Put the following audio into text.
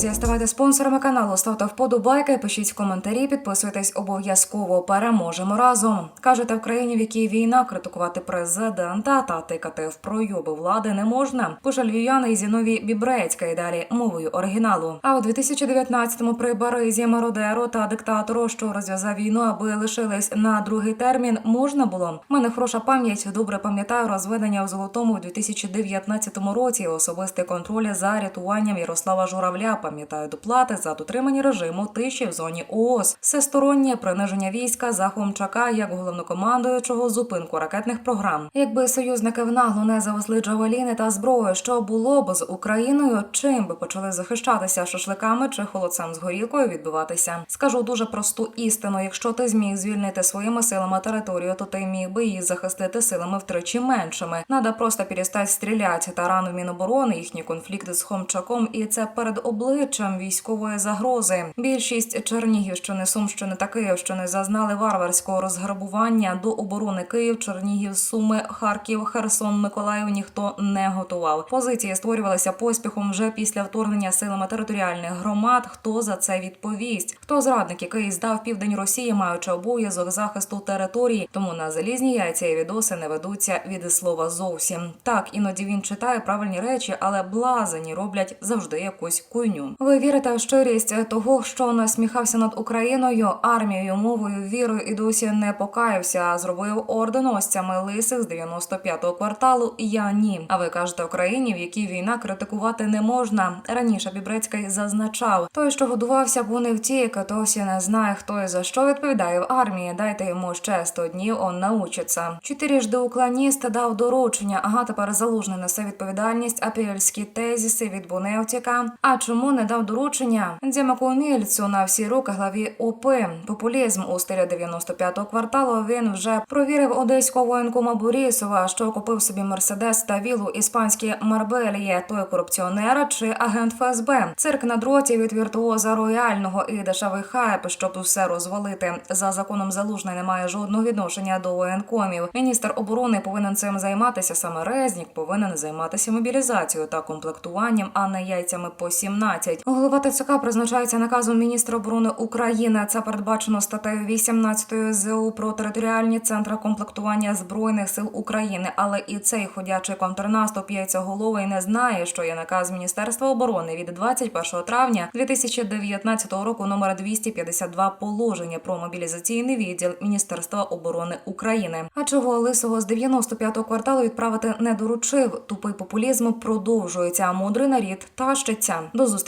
Друзі, ставайте спонсорами каналу, ставте вподобайки, пишіть коментарі, підписуйтесь обов'язково. Переможемо разом. Кажете, в країні, в якій війна, критикувати президента та тикати в пройоби влади не можна. Пише львів'яни Зіновій Бібрецька і далі мовою оригіналу. А у 2019-му при Баризі мародеру та диктатору, що розв'язав війну, аби лишились на другий термін, можна було. У мене хороша пам'ять. Добре пам'ятаю розведення у золотому у 2019 році. Особистий контроль за рятуванням Ярослава Журавля. Пам'ятаю доплати за дотримання режиму тиші в зоні ООС. Всестороннє приниження війська за Хомчака як головнокомандуючого зупинку ракетних програм. Якби союзники в наглу не завезли джавеліни та зброю, що було б з Україною, чим би почали захищатися шашликами чи холодцем з горілкою відбиватися? Скажу дуже просту істину: якщо ти зміг звільнити своїми силами територію, то ти міг би її захистити силами втричі меншими. Надо просто перестати стріляти та рано в Міноборони, їхні конфлікти з Хомчаком, і це перед обличчям військової загрози. Більшість Чернігівщини, Сумщини та Київщини зазнали варварського розграбування до оборони Київ, Чернігів, Суми, Харків, Херсон, Миколаїв ніхто не готував. Позиції створювалися поспіхом вже після вторгнення силами територіальних громад. Хто за це відповість? Хто зрадник, який здав південь Росії, маючи обов'язок захисту території? Тому на залізні яйця і відоси не ведуться від слова зовсім. Так іноді він читає правильні речі, але блазені роблять завжди якусь куйню. Ви вірите в щирість того, що насміхався над Україною, армією, мовою, вірою і досі не покаявся, а зробив орденосцями лисих з 95-го кварталу. Я ні. А ви кажете Україні, в якій війна критикувати не можна. Раніше Бібрецький зазначав, той, що годувався, бо не втік, досі не знає, хто і за що відповідає в армії. Дайте йому ще 100 днів, он научиться. Чотирижди уклоніст дав доручення. Ага, тепер залужний несе відповідальність. Апельські тезіси від Буневтіка. А чому не дав доручення? Дімаку Мільцю на всі руки главі ОП. Популізм у стилі 95-го кварталу. Він вже провірив одеського воєнкома Борісова, що купив собі мерседес та вілу іспанські Марбеліє. Той корупціонер чи агент ФСБ. Цирк на дроті від віртуоза рояльного і дешевий хайп, щоб все розвалити. За законом залужний не має жодного відношення до воєнкомів. Міністр оборони повинен цим займатися. Саме Резнік повинен займатися мобілізацією та комплектуванням, а не яйцями по 17. Голова ТЦК призначається наказом міністра оборони України. Це передбачено статтею 18 ЗУ про територіальні центри комплектування збройних сил України. Але і цей ходячий контрнаступ яйцеголовий не знає, що є наказ Міністерства оборони від 21 травня 2019 року номер 252 положення про мобілізаційний відділ Міністерства оборони України. А чого лисого з 95-го кварталу відправити не доручив? Тупий популізм продовжується. А мудрий нарід тащиться. До